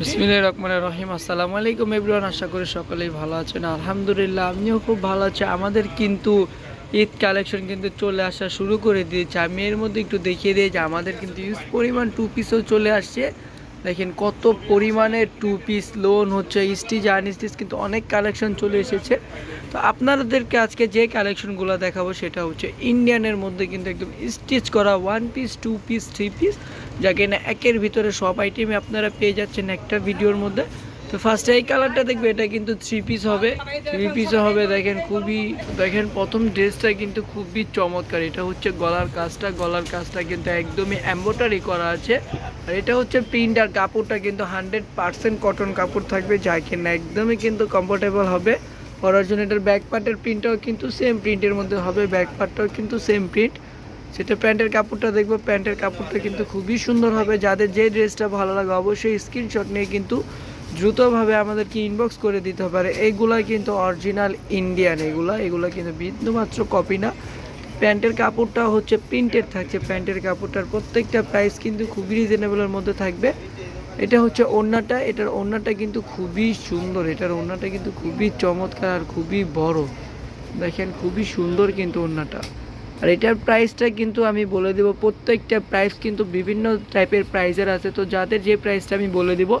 বিসমিল্লাহ রহমান রহিম। আসসালামু আলাইকুম এভরিওয়ান, আশা করি সকলেই ভালো আছেন। আলহামদুলিল্লাহ, আমিও খুব ভালো আছি। আমাদের কিন্তু ঈদ কালেকশন কিন্তু চলে আসা শুরু করে দিয়েছে। আমি এর মধ্যে একটু দেখিয়ে দিয়েছি আমাদের কিন্তু ইউজ পরিমাণ টু পিসও চলে আসছে। দেখেন কত পরিমাণে টু পিস লোন হচ্ছে স্টিচ আনস্টিচ কিন্তু অনেক কালেকশন চলে এসেছে। তো আপনাদেরকে আজকে যে কালেকশনগুলো দেখাবো, সেটা হচ্ছে ইন্ডিয়ানের মধ্যে কিন্তু একদম স্টিচ করা one piece two piece three piece যা কিনা একের ভিতরে সব আইটেমে আপনারা পেয়ে যাচ্ছেন একটা ভিডিওর মধ্যে। তো ফার্স্টে এই কালারটা দেখবে, এটা কিন্তু থ্রি পিস হবে। থ্রি পিসও হবে, দেখেন খুবই, দেখেন প্রথম ড্রেসটা কিন্তু খুবই চমৎকার। এটা হচ্ছে গলার কাজটা গলার কাজটা কিন্তু একদমই এম্বোটারি করা আছে। আর এটা হচ্ছে প্রিন্ট আর কাপড়টা কিন্তু হান্ড্রেড পার্সেন্ট কটন কাপড় থাকবে, যা কিনা একদমই কিন্তু কমফোর্টেবল হবে। পরার জন্য এটার ব্যাক পার্টের প্রিন্টটাও কিন্তু সেম প্রিন্টের মধ্যে হবে, ব্যাক পার্টটাও কিন্তু সেম প্রিন্ট সেটা প্যান্টের কাপড়টা দেখব, প্যান্টের কাপড়টা কিন্তু খুবই সুন্দর হবে। যাদের যে ড্রেসটা ভালো লাগে অবশ্যই স্ক্রিনশট নিয়ে কিন্তু দ্রুতভাবে আমাদেরকে ইনবক্স করে দিতে পারে এইগুলা কিন্তু অরিজিনাল ইন্ডিয়ান এগুলা এগুলা কিন্তু বিন্দুমাত্র কপি না। প্যান্টের কাপড়টা হচ্ছে প্রিন্টেড থাকছে প্যান্টের কাপড়টার প্রত্যেকটা প্রাইস কিন্তু খুবই রিজনেবলের মধ্যে থাকবে। এটা হচ্ছে ওড়নাটা, এটার ওড়নাটা কিন্তু খুবই সুন্দর, এটার ওড়নাটা কিন্তু খুবই চমৎকার আর খুবই বড়। দেখেন, খুবই সুন্দর কিন্তু ওড়নাটা। আর এটার প্রাইসটা কিন্তু আমি বলে দেবো, প্রত্যেকটা প্রাইস কিন্তু বিভিন্ন টাইপের প্রাইজের আছে। তো যাদের যে প্রাইসটা আমি বলে দিব,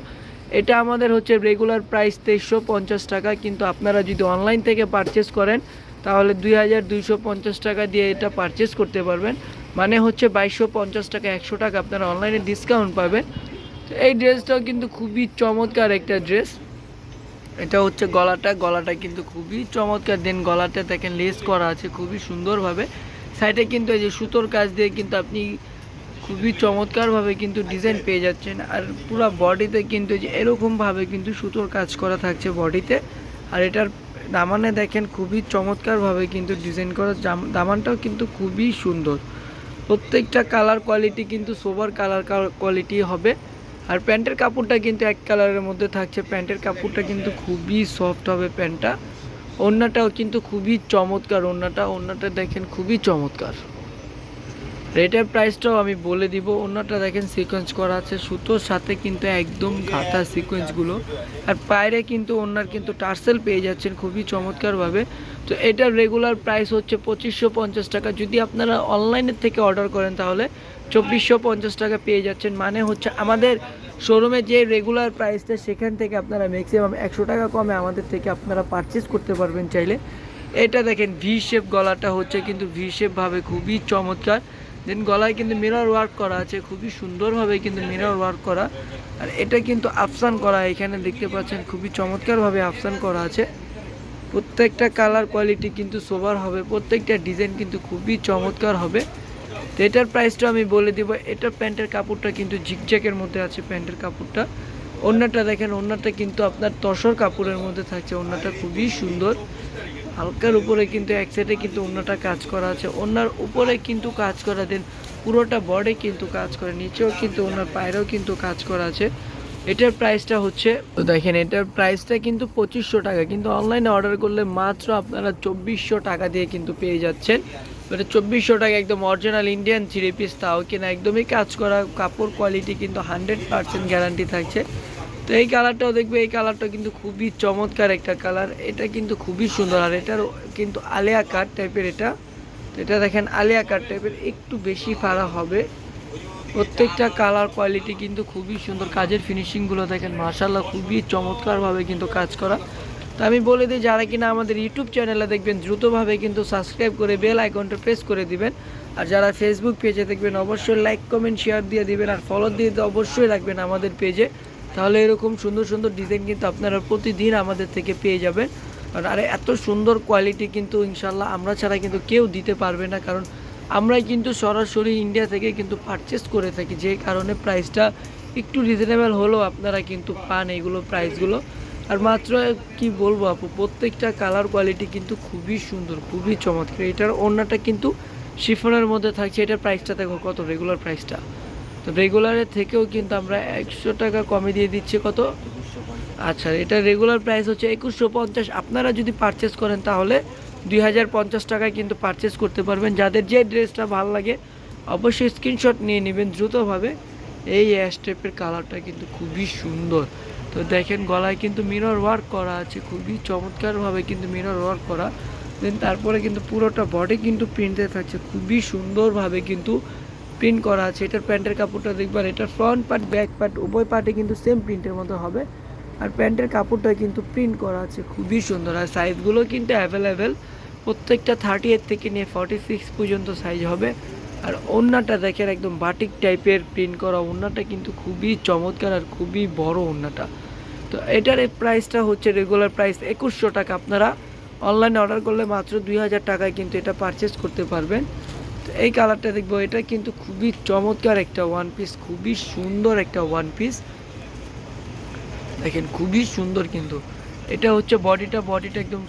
এটা আমাদের হচ্ছে রেগুলার প্রাইস তেইশশো পঞ্চাশ টাকা। কিন্তু আপনারা যদি অনলাইন থেকে পারচেস করেন তাহলে দুই হাজার দুইশো পঞ্চাশ টাকা দিয়ে এটা পারচেস করতে পারবেন। মানে হচ্ছে বাইশশো পঞ্চাশ টাকা, একশো টাকা আপনারা অনলাইনে ডিসকাউন্ট পাবেন। তো এই ড্রেসটাও কিন্তু খুবই চমৎকার একটা ড্রেস এটা হচ্ছে গলাটা গলাটা কিন্তু খুবই চমৎকার। দেন গলাটা দেখেন লেস করা আছে খুবই সুন্দরভাবে। সাইডে কিন্তু এই যে সুতোর কাজ দিয়ে কিন্তু আপনি খুবই চমৎকারভাবে কিন্তু ডিজাইন পেয়ে যাচ্ছেন। আর পুরো বডিতে কিন্তু যে এরকমভাবে কিন্তু সুতোর কাজ করা থাকছে বডিতে আর এটার দামানে দেখেন খুবই চমৎকারভাবে কিন্তু ডিজাইন করা দামানটাও কিন্তু খুবই সুন্দর। প্রত্যেকটা কালার কোয়ালিটি কিন্তু সোবার কালার কোয়ালিটি হবে। আর প্যান্টের কাপড়টা কিন্তু এক কালারের মধ্যে থাকছে। প্যান্টের কাপড়টা কিন্তু খুবই সফট হবে প্যান্টটা। ওড়নাটাও কিন্তু খুবই চমৎকার ওড়নাটা। ওড়নাটা দেখেন খুবই চমৎকার। রেটের প্রাইসটাও আমি বলে দিব। ওড়নাটা দেখেন সিকোয়েন্স করা আছে। সুতোর সাথে কিন্তু একদম গাঁথা সিকোয়েন্সগুলো আর পায়রে কিন্তু ওনার কিন্তু টার্সেল পেয়ে যাচ্ছেন খুবই চমৎকারভাবে। তো এটার রেগুলার প্রাইস হচ্ছে পঁচিশশো পঞ্চাশ টাকা। যদি আপনারা অনলাইনের থেকে অর্ডার করেন তাহলে চব্বিশশো পঞ্চাশ টাকা পেয়ে যাচ্ছেন। মানে হচ্ছে আমাদের শোরুমে যে রেগুলার প্রাইসটা সেখান থেকে আপনারা ম্যাক্সিমাম একশো টাকা কমে আমাদের থেকে আপনারা পারচেস করতে পারবেন চাইলে। এটা দেখেন ভি শেপ গলাটা হচ্ছে কিন্তু ভি শেপভাবে খুবই চমৎকার। দেন গলায় কিন্তু মিরর ওয়ার্ক করা আছে, খুবই সুন্দরভাবে কিন্তু মিরর ওয়ার্ক করা। আর এটা কিন্তু আফসান করা, এখানে দেখতে পাচ্ছেন খুবই চমৎকারভাবে আফসান করা আছে। প্রত্যেকটা কালার কোয়ালিটি কিন্তু সোবার হবে, প্রত্যেকটা ডিজাইন কিন্তু খুবই চমৎকার হবে। তো এটার প্রাইসটা আমি বলে দিব এটার প্যান্টের কাপড়টা কিন্তু ঝিকঝ্যাকের মধ্যে আছে প্যান্টের কাপড়টা। অন্যটা দেখেন অন্যটা কিন্তু আপনার তসর কাপড়ের মধ্যে থাকছে অন্যটা খুবই সুন্দর। হালকার উপরে কিন্তু এক সাইডে কিন্তু অন্যটা কাজ করা আছে, অন্যার উপরে কিন্তু কাজ করা দেন পুরোটা বডি কিন্তু কাজ করে, নিচেও কিন্তু ওনার পায়েরও কিন্তু কাজ করা আছে। এটার প্রাইসটা হচ্ছে, তো দেখেন এটার প্রাইসটা কিন্তু পঁচিশশো টাকা, কিন্তু অনলাইনে অর্ডার করলে মাত্র আপনারা চব্বিশশো টাকা দিয়ে কিন্তু পেয়ে যাচ্ছেন। এটা চব্বিশশো টাকা একদম অরিজিনাল ইন্ডিয়ান থ্রি পিস তাও কিনা একদমই কাজ করা, কাপড় কোয়ালিটি কিন্তু হান্ড্রেড পার্সেন্ট গ্যারান্টি থাকছে। তো এই কালারটাও দেখবে, এই কালারটা কিন্তু খুবই চমৎকার একটা কালার এটা কিন্তু খুবই সুন্দর, আর এটার কিন্তু আলিয়া কাট টাইপের এটা। এটা দেখেন, আলিয়া কাট টাইপের একটু বেশি ফাড়া হবে। প্রত্যেকটা কালার কোয়ালিটি কিন্তু খুবই সুন্দর। কাজের ফিনিশিংগুলো দেখেন মার্শাল্লাহ খুবই চমৎকারভাবে কিন্তু কাজ করা। তো আমি বলে দিই, যারা কিনা আমাদের ইউটিউব চ্যানেলে দেখবেন, দ্রুতভাবে কিন্তু সাবস্ক্রাইব করে বেল আইকনটা প্রেস করে দিবেন। আর যারা ফেসবুক পেজে দেখবেন, অবশ্যই লাইক কমেন্ট শেয়ার দিয়ে দিবেন। আর ফলো দিয়ে অবশ্যই রাখবেন আমাদের পেজে তাহলে এরকম সুন্দর সুন্দর ডিজাইন কিন্তু আপনারা প্রতিদিন আমাদের থেকে পেয়ে যাবেন। আর আরে এত সুন্দর কোয়ালিটি কিন্তু ইনশাল্লাহ আমরা ছাড়া কিন্তু কেউ দিতে পারবে না, কারণ আমরাই কিন্তু সরাসরি ইন্ডিয়া থেকে কিন্তু পারচেস করে থাকি। যে কারণে প্রাইসটা একটু রিজনেবল হলেও আপনারা কিন্তু পান এইগুলো প্রাইসগুলো আর মাত্র কি বলব আপু, প্রত্যেকটা কালার কোয়ালিটি কিন্তু খুবই সুন্দর, খুবই চমৎকার। এটার অন্যটা কিন্তু শিফনের মধ্যে থাকছে। এটার প্রাইসটা দেখো কত রেগুলার প্রাইসটা তো রেগুলারের থেকেও কিন্তু আমরা একশো টাকা কমে দিয়ে দিচ্ছি, কত? আচ্ছা এটা রেগুলার প্রাইস হচ্ছে একুশশো পঞ্চাশ। আপনারা যদি পারচেস করেন তাহলে দুই হাজার পঞ্চাশ টাকায় কিন্তু পারচেস করতে পারবেন। যাদের যে ড্রেসটা ভালো লাগে, অবশ্যই স্ক্রিনশট নিয়ে নেবেন দ্রুতভাবে। এই অ্যাশ টাইপের কালারটা কিন্তু খুবই সুন্দর। তো দেখেন, গলায় কিন্তু মিরর ওয়ার্ক করা আছে, খুবই চমৎকারভাবে কিন্তু মিরর ওয়ার্ক করা। দেন তারপরে কিন্তু পুরোটা বডি কিন্তু প্রিন্টে থাকছে, খুবই সুন্দরভাবে কিন্তু প্রিন্ট করা আছে। এটার প্যান্টের কাপড়টা দেখবেন এটার ফ্রন্ট পার্ট ব্যাক পার্ট উভয় পার্টে কিন্তু সেম প্রিন্টের মতো হবে। আর প্যান্টের কাপড়টা কিন্তু প্রিন্ট করা আছে, খুবই সুন্দর। আর সাইজগুলো কিন্তু অ্যাভেলেবেল প্রত্যেকটা থার্টি এইট থেকে নিয়ে ফর্টি সিক্স পর্যন্ত সাইজ হবে। আর ওড়নাটা দেখেন, একদম বাটিক টাইপের প্রিন্ট করা ওড়নাটা কিন্তু খুবই চমৎকার আর খুবই বড় ওড়নাটা তো এটার প্রাইসটা হচ্ছে রেগুলার প্রাইস একুশশো টাকা। আপনারা অনলাইনে অর্ডার করলে মাত্র দুই হাজার টাকায় কিন্তু এটা পারচেস করতে পারবেন। এই কালারটা দেখব, এটা কিন্তু খুবই চমৎকার একটা ওয়ান পিস খুবই সুন্দর একটা ওয়ান পিস দেখেন, খুবই সুন্দর কিন্তু। এটা হচ্ছে বডিটা বডিটা একদম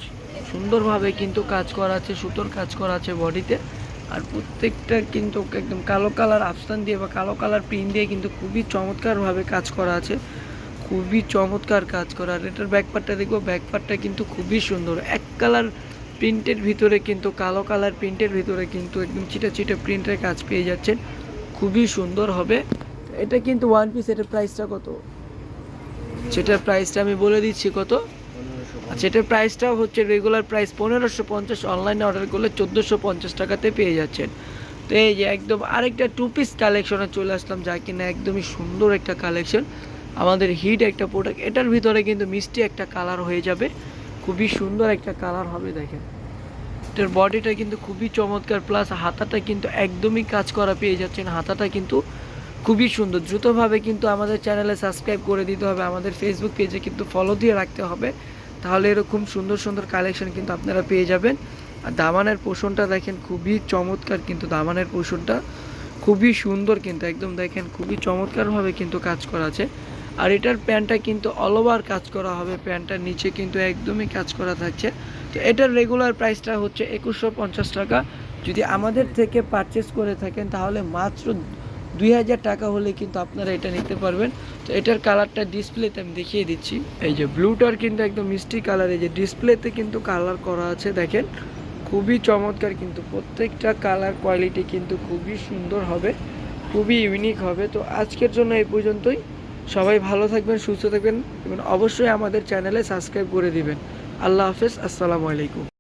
সুন্দরভাবে কিন্তু কাজ করা আছে, সুতোর কাজ করা আছে বডিতে আর প্রত্যেকটা কিন্তু একদম কালো কালার আফসান দিয়ে বা কালো কালার প্রিন্ট দিয়ে কিন্তু খুবই চমৎকারভাবে কাজ করা আছে। খুবই চমৎকার কাজ করা। আর এটার ব্যাকপারটা দেখব ব্যাকপারটা কিন্তু খুবই সুন্দর। এক কালার প্রিন্টের ভিতরে কিন্তু, কালো কালার প্রিন্টের ভিতরে কিন্তু একদম চিটা চিটা প্রিন্টের কাজ পেয়ে যাচ্ছেন। খুবই সুন্দর হবে। এটা কিন্তু ওয়ান পিস এটার প্রাইসটা কত? সেটার প্রাইসটা আমি বলে দিচ্ছি কত? আচ্ছা এটার প্রাইসটাও হচ্ছে রেগুলার প্রাইস পনেরোশো পঞ্চাশ অনলাইনে অর্ডার করলে চোদ্দোশো পঞ্চাশ টাকাতে পেয়ে যাচ্ছেন। তো এই যে একদম আরেকটা টু পিস কালেকশনে চলে আসলাম, যা কিনা একদমই সুন্দর একটা কালেকশন আমাদের হিট একটা প্রোডাক্ট এটার ভিতরে কিন্তু মিষ্টি একটা কালার হয়ে যাবে। খুবই সুন্দর একটা কালার হবে, দেখেন। এটার বডিটা কিন্তু খুবই চমৎকার প্লাস হাতাটা কিন্তু একদমই কাজ করা পেয়ে যাচ্ছেন। হাতাটা কিন্তু খুবই সুন্দর। দ্রুতভাবে কিন্তু আমাদের চ্যানেলে সাবস্ক্রাইব করে দিতে হবে। আমাদের ফেসবুক পেজে কিন্তু ফলো দিয়ে রাখতে হবে। তাহলে এরকম সুন্দর সুন্দর কালেকশন কিন্তু আপনারা পেয়ে যাবেন। আর দামানের পোষণটা দেখেন, খুবই চমৎকার কিন্তু দামানের পোষণটা। খুবই সুন্দর কিন্তু, একদম দেখেন, খুবই চমৎকারভাবে কিন্তু কাজ করা আছে। আর এটার প্যান্টটা কিন্তু অল ওভার কাজ করা হবে। প্যান্টটার নিচে কিন্তু একদমই কাজ করা থাকছে। তো এটার রেগুলার প্রাইসটা হচ্ছে একুশশো পঞ্চাশ টাকা। যদি আমাদের থেকে পারচেস করে থাকেন, তাহলে মাত্র দুই হাজার টাকা হলে কিন্তু আপনারা এটা নিতে পারবেন। তো এটার কালারটা ডিসপ্লেতে আমি দেখিয়ে দিচ্ছি। এই যে ব্লুটার কিন্তু একদম মিষ্টি কালার এই যে ডিসপ্লেতে কিন্তু কালার করা আছে, দেখেন। খুবই চমৎকার কিন্তু প্রত্যেকটা কালার কোয়ালিটি কিন্তু খুবই সুন্দর হবে, খুবই ইউনিক হবে। তো আজকের জন্য এই পর্যন্তই। সবাই ভালো থাকবেন, সুস্থ থাকবেন এবং অবশ্যই আমাদের চ্যানেলে সাবস্ক্রাইব করে দিবেন। আল্লাহ হাফেজ, আসসালামু আলাইকুম।